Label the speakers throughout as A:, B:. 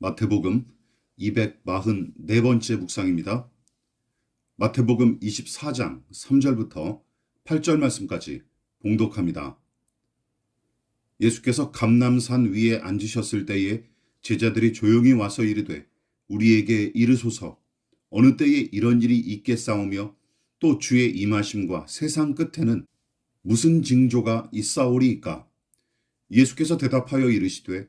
A: 마태복음 244번째 묵상입니다. 마태복음 24장 3절부터 8절 말씀까지 봉독합니다. 예수께서 감남산 위에 앉으셨을 때에 제자들이 조용히 와서 이르되 우리에게 이르소서 어느 때에 이런 일이 있겠사오며 또 주의 임하심과 세상 끝에는 무슨 징조가 있사오리이까 예수께서 대답하여 이르시되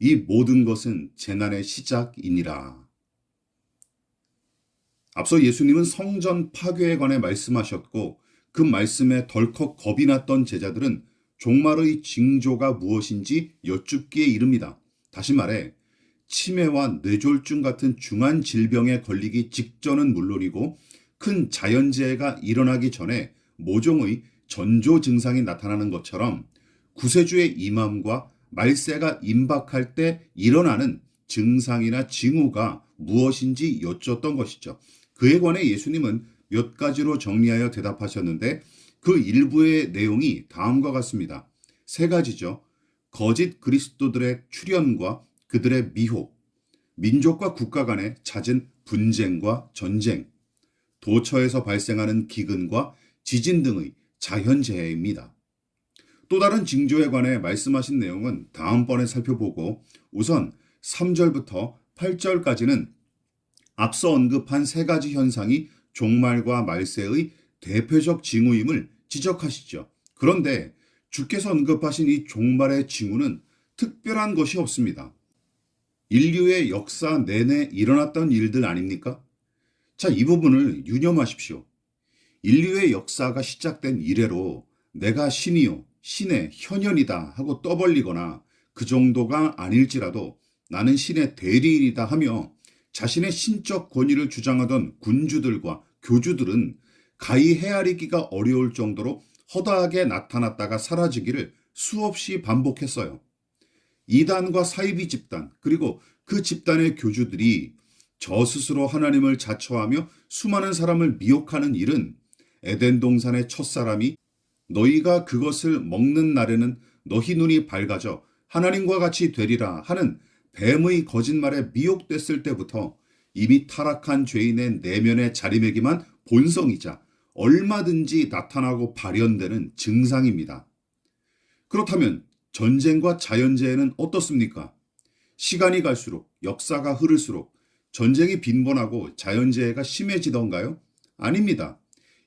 A: 이 모든 것은 재난의 시작이니라. 앞서 예수님은 성전 파괴에 관해 말씀하셨고 그 말씀에 덜컥 겁이 났던 제자들은 종말의 징조가 무엇인지 여쭙기에 이릅니다. 다시 말해 치매와 뇌졸중 같은 중한 질병에 걸리기 직전은 물론이고 큰 자연재해가 일어나기 전에 모종의 전조 증상이 나타나는 것처럼 구세주의 임함과 말세가 임박할 때 일어나는 증상이나 징후가 무엇인지 여쭙던 것이죠. 그에 관해 예수님은 몇 가지로 정리하여 대답하셨는데 그 일부의 내용이 다음과 같습니다. 세 가지죠. 거짓 그리스도들의 출현과 그들의 미혹, 민족과 국가 간의 잦은 분쟁과 전쟁, 도처에서 발생하는 기근과 지진 등의 자연재해입니다. 또 다른 징조에 관해 말씀하신 내용은 다음번에 살펴보고 우선 3절부터 8절까지는 앞서 언급한 세 가지 현상이 종말과 말세의 대표적 징후임을 지적하시죠. 그런데 주께서 언급하신 이 종말의 징후는 특별한 것이 없습니다. 인류의 역사 내내 일어났던 일들 아닙니까? 자, 이 부분을 유념하십시오. 인류의 역사가 시작된 이래로 내가 신이요, 신의 현현이다 하고 떠벌리거나 그 정도가 아닐지라도 나는 신의 대리인이다 하며 자신의 신적 권위를 주장하던 군주들과 교주들은 가히 헤아리기가 어려울 정도로 허다하게 나타났다가 사라지기를 수없이 반복했어요. 이단과 사이비 집단, 그리고 그 집단의 교주들이 저 스스로 하나님을 자처하며 수많은 사람을 미혹하는 일은 에덴 동산의 첫사람이 너희가 그것을 먹는 날에는 너희 눈이 밝아져 하나님과 같이 되리라 하는 뱀의 거짓말에 미혹됐을 때부터 이미 타락한 죄인의 내면의 자리매김한 본성이자 얼마든지 나타나고 발현되는 증상입니다. 그렇다면 전쟁과 자연재해는 어떻습니까? 시간이 갈수록 역사가 흐를수록 전쟁이 빈번하고 자연재해가 심해지던가요? 아닙니다.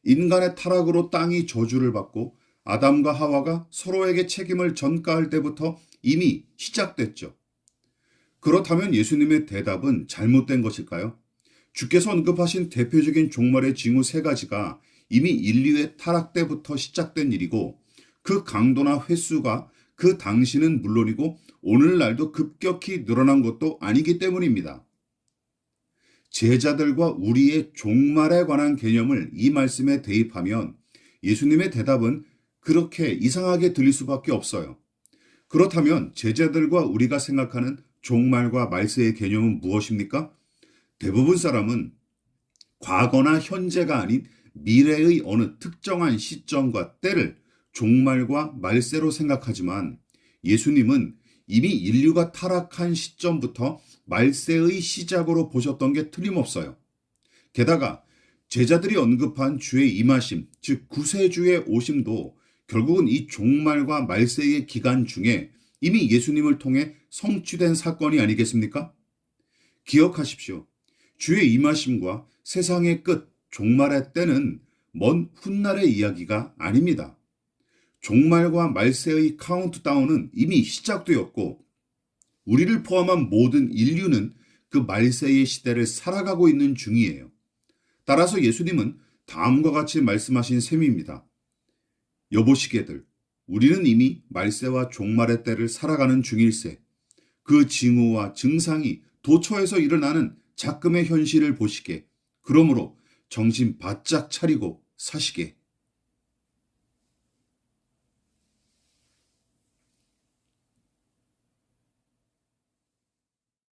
A: 인간의 타락으로 땅이 저주를 받고 아담과 하와가 서로에게 책임을 전가할 때부터 이미 시작됐죠. 그렇다면 예수님의 대답은 잘못된 것일까요? 주께서 언급하신 대표적인 종말의 징후 세 가지가 이미 인류의 타락 때부터 시작된 일이고 그 강도나 횟수가 그 당시는 물론이고 오늘날도 급격히 늘어난 것도 아니기 때문입니다. 제자들과 우리의 종말에 관한 개념을 이 말씀에 대입하면 예수님의 대답은 그렇게 이상하게 들릴 수밖에 없어요. 그렇다면 제자들과 우리가 생각하는 종말과 말세의 개념은 무엇입니까? 대부분 사람은 과거나 현재가 아닌 미래의 어느 특정한 시점과 때를 종말과 말세로 생각하지만 예수님은 이미 인류가 타락한 시점부터 말세의 시작으로 보셨던 게 틀림없어요. 게다가 제자들이 언급한 주의 임하심, 즉 구세주의 오심도 결국은 이 종말과 말세의 기간 중에 이미 예수님을 통해 성취된 사건이 아니겠습니까? 기억하십시오. 주의 임하심과 세상의 끝, 종말의 때는 먼 훗날의 이야기가 아닙니다. 종말과 말세의 카운트다운은 이미 시작되었고, 우리를 포함한 모든 인류는 그 말세의 시대를 살아가고 있는 중이에요. 따라서 예수님은 다음과 같이 말씀하신 셈입니다. 여보시게들, 우리는 이미 말세와 종말의 때를 살아가는 중일세. 그 징후와 증상이 도처에서 일어나는 작금의 현실을 보시게 그러므로 정신 바짝 차리고 사시게.